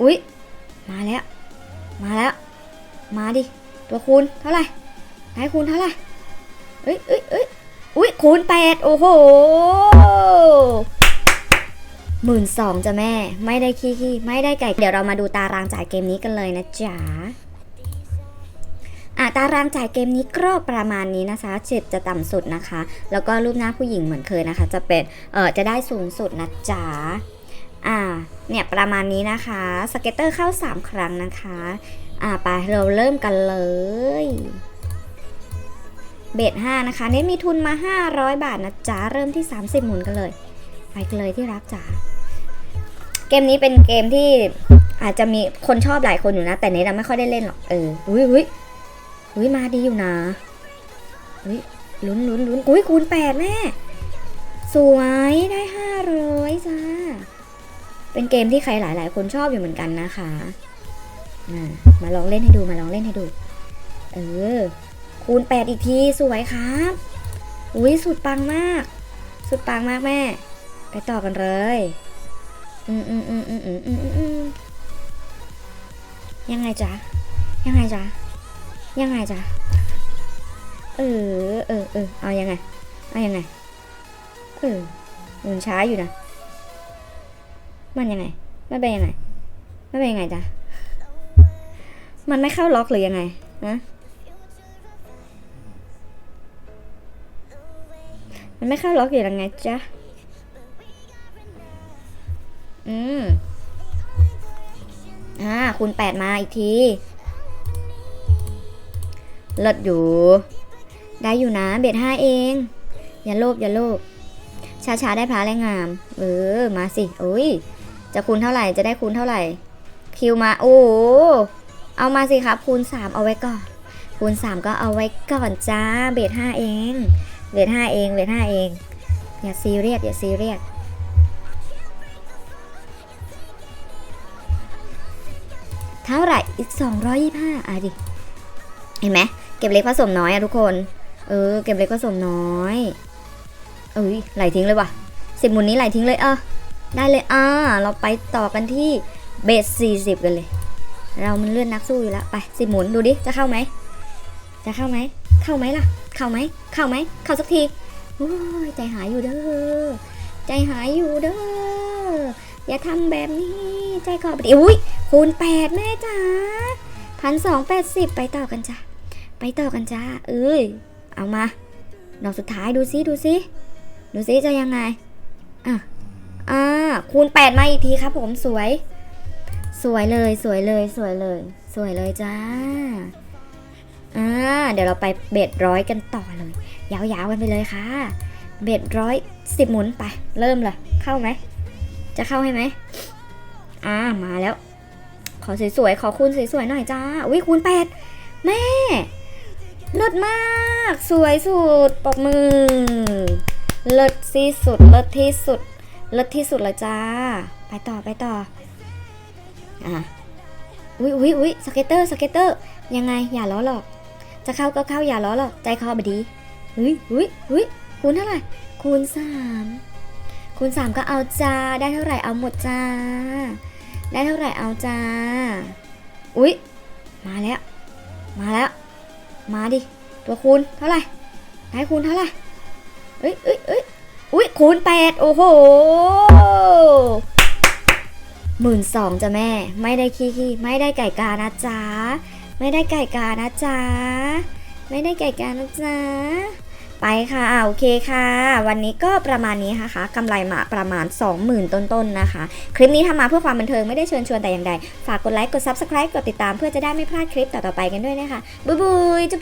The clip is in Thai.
อุ๊ย มาแล้ว มาแล้ว มาดิ ตัวคูณเท่าไหร่ได้คูณเท่าไหร่เอ้ยเอ้ยเอ้ยอุ๊ยคูณแปดโอ้โหหมื่นสองจ้ะแม่ ไม่ได้ขี้ขี้ไม่ได้ไก่ เดี๋ยวเรามาดูตารางจ่ายเกมนี้กันเลยนะจ๊ะอะตารางจ่ายเกมนี้ก็ประมาณนี้นะคะเจ็ดจะต่ำสุดนะคะ แล้วก็รูปหน้าผู้หญิงเหมือนเคยนะคะ จะเป็นเออจะได้สูงสุดนะจ๊ะ อ่า เนี่ยประมาณนี้นะคะ สเก็ตเตอร์เข้า 3 ครั้งนะคะ อ่าไปเราเริ่มกันเลย เบท5นะคะ เน้นมีทุนมา 500 บาทนะจ๊ะ เริ่มที่ 30 หมุนกันเลย ไปกันเลยที่รักจ๋า เกมนี้เป็นเกมที่อาจจะมีคนชอบหลายคนอยู่นะ แต่เนทอะไม่ค่อยได้เล่นหรอก เออ อุ้ยอุ้ยอุ้ยมาดีอยู่นะอุ้ยลุ้นลุ้นลุ้นอุ้ยคูณแปดแม่ สวยได้ห้า เป็นเกมที่ใครหลาย ๆ คนชอบอยู่เหมือนกันนะคะมาลองเล่นให้ดูมาลองเล่นให้ดู เออ คูณแปดอีกทีสวยครับอุ้ยสุดปังมาก สุดปังมากแม่ ไปต่อกันเลยอืมอืมอืมอืมอืมอืมอืมยังไงจ๊ะยังไงจ๊ะยังไงจ๊ะเออเออเออเอายังไงเอายังไงเออมันช้าอยู่นะ มันยังไง มันเป็นยังไง มันเป็นยังไงจ๊ะ มันไม่เข้าล็อกหรือยังไงฮะมันไม่เข้าล็อกอยู่ยังไงจ๊ะ อืมอ่าคูณแปดมาอีกที เลิศอยู่ ได้อยู่นะ เบ็ดห้าเอง อย่าโลภอย่าโลภช้าๆได้พระแรงงาม เออ มาสิ โอ้ย จะคูณเท่าไหร่จะได้คูณเท่าไหร่ คิวมาโอ้เอามาสิครับคูณ 3 เอาไว้ก่อน คูณ 3 ก็เอาไว้ก่อนจ้าเบท5เองเบท5เองเบท5เอง อย่าซีเรียสอย่าซีเรียสเท่าไหร่อีก 225อะดิ เห็นไหมเก็บเล็กผสมน้อยอะทุกคน เออ เก็บเล็กผสมน้อย เอ้ยไหลทิ้งเลยว่ะสิบหมุนนี้ไหลทิ้งเลยเออ ได้เลยอ่าเราไปต่อกันที่เบสสี่สิบกันเลย เรามันเลื่อนนักสู้อยู่แล้ว ไปสิหมุนดูดิ จะเข้าไหม จะเข้าไหม เข้าไหมล่ะ เข้าไหม เข้าไหม เข้าสักทีโอ้ยใจหายอยู่เด้อ ใจหายอยู่เด้อ อย่าทำแบบนี้ ใจคอไปดิอุ้ยคูณแปดแม่จ๋าพันสองแปดสิบไปต่อกันจ้ะ ไปต่อกันจ้า เอ้ย เอามาดอกสุดท้ายดูซิดูซิ ดูซิจะยังไง อะ อ่าคูณแปดมาอีกทีครับผมสวย สวยเลยสวยเลยสวยเลย สวยเลยจ้าอ่าเดี๋ยวเราไปเบ็ดร้อยกันต่อเลย ยาวๆกันไปเลยค่ะ เบ็ดร้อยสิบหมุนไป เริ่มเลย เข้าไหม จะเข้าให้ไหมอ่ามาแล้ว ขอสวยๆ ขอคูณสวยๆหน่อยจ้าอุ้ยคูณแปดแม่เลิศมาก สวยสุดปรบมือ เลิศที่สุด เลิศที่สุด เลิศที่สุดเลยจ้า ไปต่อไปต่อ อะอุ้ยอุ้ยอุ้ยสเก็ตเตอร์สเก็ตเตอร์ ยังไงอย่าล้อหรอก จะเข้าก็เข้าอย่าล้อหรอก ใจคอบดีอุ้ยอุ้ยอุ้ยคูณเท่าไหร่ คูณสามคูณสามก็เอาจ้า ได้เท่าไหร่เอาหมดจ้า ได้เท่าไหร่เอาจ้า อุ้ยมาแล้ว มาแล้ว มาดิ ตัวคูณเท่าไหร่ได้คูณเท่าไหร่เอ้ยเอ้ยเอ้ย อุ้ยคูณแปดโอ้โหหมื่นสองจ้ะแม่ ไม่ได้ขี้ขี้ไม่ได้ไก่กานะจ๊ะไม่ได้ไก่กานะจ๊ะไม่ได้ไก่กานะจ๊ะไปค่ะโอเคค่ะ วันนี้ก็ประมาณนี้นะคะกำไรมาประมาณ 20,000 ต้นๆนนะคะ คลิปนี้ทำมาเพื่อความบันเทิงไม่ได้เชิญชวนแต่อย่างใด ฝากกดไลค์กด Subscribe กดติดตามเพื่อจะได้ไม่พลาดคลิปต่อๆไปกันด้วยนะคะ บ๊ายบายจุ๊บ